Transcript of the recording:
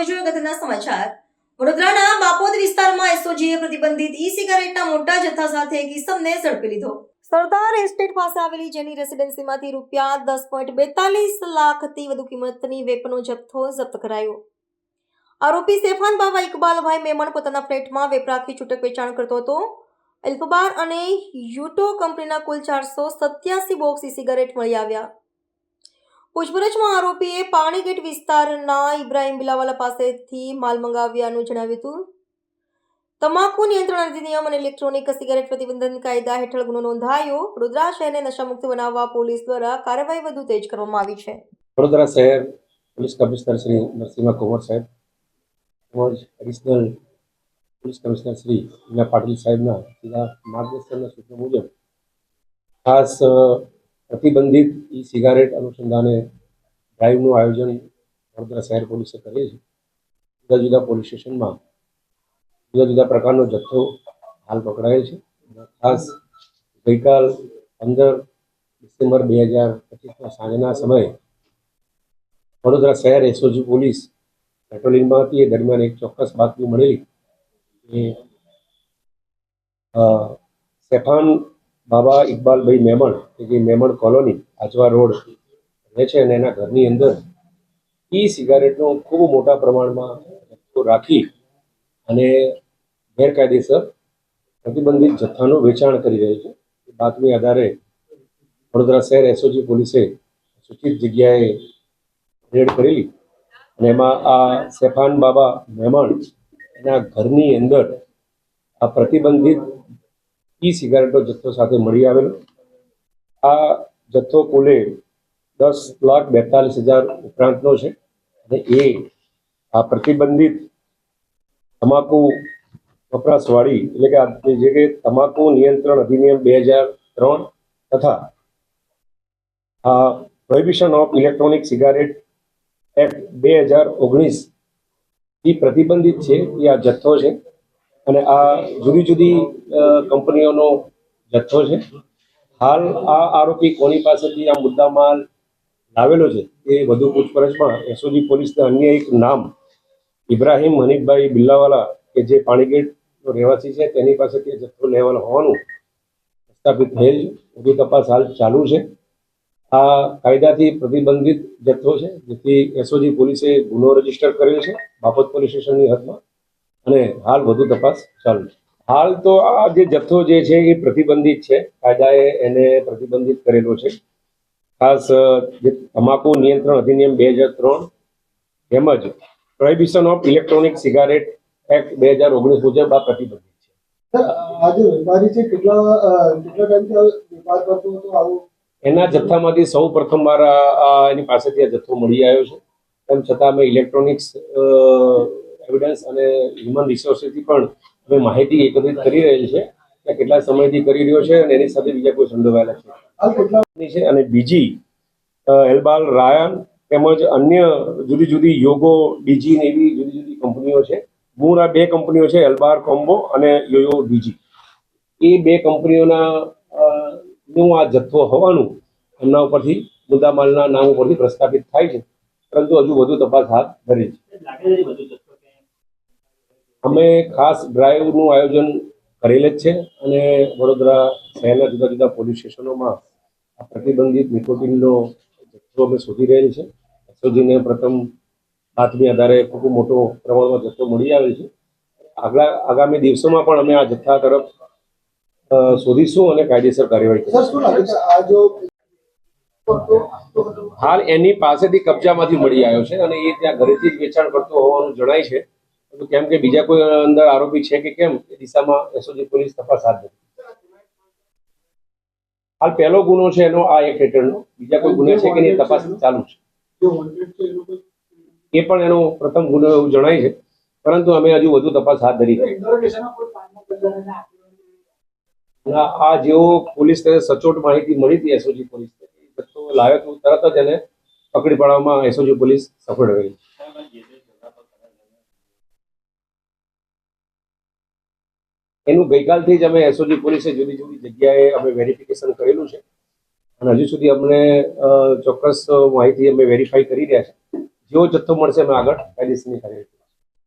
અગત્યના સમાચાર. વડોદરાના બાપોદ વિસ્તારમાં એસઓજીએ પ્રતિબંધિત ઈ સિગારેટના મોટા જથ્થા સાથે એક ઇસમને ઝડપી લીધો. સરદાર એસ્ટેટ પાસે આવેલી જેની રેસિડેન્સીમાંથી રૂપિયા દસ પોઈન્ટ બેતાલીસ લાખથી વધુ કિંમતની વેપનો જથ્થો જપ્ત કરાયો. આરોપી સેફાન બાબા ઇકબાલભાઈ મેમણ પોતાના ફ્લેટમાં વેપરાખી છૂટક વેચાણ કરતો હતો. એલ્ફબાર અને યુટો કંપનીના કુલ ચારસો સત્યાસી બોક્સ ઈ સિગારેટ મળી આવ્યા. પૂછપરછમાં આરોપીએ પાણીગેટ વિસ્તારના ઇબ્રાહિમ બિલાવાલા પાસેથી માલ મંગાવ્યાનું જણાવ્યું હતું. તમાકુ નિયંત્રણ અધિનિયમ અને ઇલેક્ટ્રોનિક સિગારેટ પ્રતિબંધન કાયદા હેઠળ ગુનો નોંધાયો. વડોદરા શહેરને નશામુક્ત બનાવવા પોલીસ દ્વારા કાર્યવાહી વધુ તેજ કરવામાં આવી છે. વડોદરા શહેર પોલીસ કમિશનર શ્રી નરસિંહ કુંવર સાહેબ તેમજ એડિશનલ પોલીસ કમિશનર શ્રી વિના પાટીલ સાહેબના સીધા માર્ગદર્શનના સૂચનો મુજબ ખાસ પ્રતિબંધિત ઈ સિગારેટ અનુસંધાને ડ્રાઈવનું આયોજન વડોદરા શહેર પોલીસે કરીએ છે જુદા જુદા પોલીસ સ્ટેશનમાં જુદા જુદા પ્રકારનો જથ્થો હાલ પકડાયો છે. ખાસ ગઈકાલ પંદર ડિસેમ્બર બે હજાર પચીસના સાંજના સમયે વડોદરા શહેર એસઓજી પોલીસ પેટ્રોલિંગમાં હતી. એ દરમિયાન એક ચોક્કસ બાતમી મળેલી કે સેફાન બાબા ઇકબાલભાઈ મેમણ, કે જે મેમણ કોલોની આજવા રોડ રહે છે અને એના ઘરની અંદર ઈ સિગારેટનો ખૂબ મોટા પ્રમાણમાં રાખી અને ગેરકાયદેસર પ્રતિબંધિત જથ્થાનું વેચાણ કરી રહ્યો છે. બાતમી આધારે વડોદરા શહેર એસઓજી પોલીસે સૂચિત જગ્યાએ રેડ કરેલી અને એમાં આ સેફાન બાબા મહેમાન એના ઘરની અંદર આ પ્રતિબંધિત ઈ સિગારેટનો જથ્થો સાથે મળી આવેલો. આ જથ્થો કુલે દસ લાખ બેતાલીસ હજાર ઉપરાંતનો છે. અને એ આ પ્રતિબંધિત તમાકુ વપરાશવાળી, એટલે કે આ જે કે તમાકુ નિયંત્રણ અધિનિયમ બે હજાર ત્રણ તથા આ prohibition of electronic cigarette act બે હજાર ઓગણીસ એ પ્રતિબંધિત છે. એ આ જથ્થો છે. અને આ જુદી જુદી કંપનીઓનો જથ્થો છે. હાલ આ આરોપી કોની પાસેથી આ મુદ્દામાલ લાવેલો છે એ વધુ પૂછપરછમાં એસઓજી પોલીસના અન્ય એક નામ ઇબ્રાહિમ હનીફભાઈ બિલ્લાવાલા કે જે પાણીગેટનો રહેવાસી છે, તેની પાસેથી જથ્થો લેવાનો હોવાનું સ્થાપિત થયેલ વધુ તપાસ હાલ ચાલુ છે. આ કાયદાથી પ્રતિબંધિત જથ્થો છે, જેથી એસઓજી પોલીસે ગુનો રજિસ્ટર કરેલ છે બાપત પોલીસ સ્ટેશનની હદમાં. અને હાલ વધુ તપાસ ચાલુ છે. હાલ તો આ જે જથ્થો જે છે એ પ્રતિબંધિત છે. કાયદાએ એને પ્રતિબંધિત કરેલો છે. ખાસ જે તમાકુ નિયંત્રણ અધિનિયમ બે હજાર ત્રણ તેમજ prohibition of electronic cigarette act બે હજાર ઓગણીસ મુજબ આ પ્રતિબંધિત છે. સર, વેપારી છે કેટલા કેટલા ટાઈમથી વેપાર કરતો હતો આવું? એના જથ્થામાંથી સૌ પ્રથમવાર એની પાસેથી આ જથ્થો મળી આવ્યો છે. તેમ છતાં અમે ઇલેક્ટ્રોનિક્સ એવિડન્સ અને હ્યુમન રિસોર્સથી પણ અમે માહિતી એકત્રિત કરી રહેલ છે કે કેટલા સમયથી કરી રહ્યો છે અને એની સાથે બીજા કોઈ સંડોવાયેલા છે. હાલ કેટલા ની છે અને બીજી એલબાલ રાયન તેમજ અન્ય જુદી જુદી યોગો ડીજી ને એવી જુદી જુદી કંપનીઓ છે. મૂળ આ બે કંપનીઓ છે એલબાર કોમ્બો અને યોયો ડીજી. એ બે કંપનીઓના નું આ જથ્થો હોવાનું એમના ઉપરથી મુદ્દામાલના નામ ઉપરથી પ્રસ્થાપિત થાય છે. પરંતુ હજુ વધુ તપાસ હાથ ધરી છે. અમે ખાસ ડ્રાઈવનું આયોજન કરેલ જ છે અને વડોદરા શહેરના જુદા જુદા પોલીસ સ્ટેશનોમાં આ પ્રતિબંધિત નિકોટિનનો જથ્થો અમે શોધી રહેલ છે. એસઓજીને પ્રથમ બાતમી આધારે ખૂબ મોટો પ્રમાણમાં જથ્થો મળી આવેલ છે. આગલા આગામી દિવસોમાં પણ અમે આ જથ્થા તરફ શોધીશું અને કાયદેસર કાર્યવાહી કરીશું. હાલ એની પાસેથી કબજામાંથી મળી આવ્યો છે અને એ ત્યાં ઘરેથી જ વેચાણ કરતો હોવાનું જણાય છે. કેમ કે બીજા કોઈ અંદર આરોપી છે કે કેમ એ દિશામાં એસઓજી પોલીસ તપાસ હાથ ધરી. હાલ પહેલો ગુનો છે એનો આ એક હેઠળનો. બીજા કોઈ ગુનો છે કે નહીં તપાસ ચાલુ છે. છે એ પણ એનો પ્રથમ ગુનો એવું જણાય છે. પરંતુ અમે હજુ વધુ તપાસ હાથ ધરી છે આ જેવો પોલીસ સચોટ માહિતી મળી હતી એસઓજી પોલીસ તો લાવ્યો તો તરત જ એને પકડી પાડવામાં એસઓજી પોલીસ સફળ રહી એનું ગઈકાલથી જ અમે એસઓજી પોલીસે જુદી જુદી જગ્યાએ અમે વેરિફિકેશન કરેલું છે અને હજુ સુધી અમને ચોક્કસ માહિતી અમે વેરીફાઈ કરી રહ્યા છે જેવો જથ્થો મળશે અમે આગળ, કાયદેસરની કાર્યવાહી.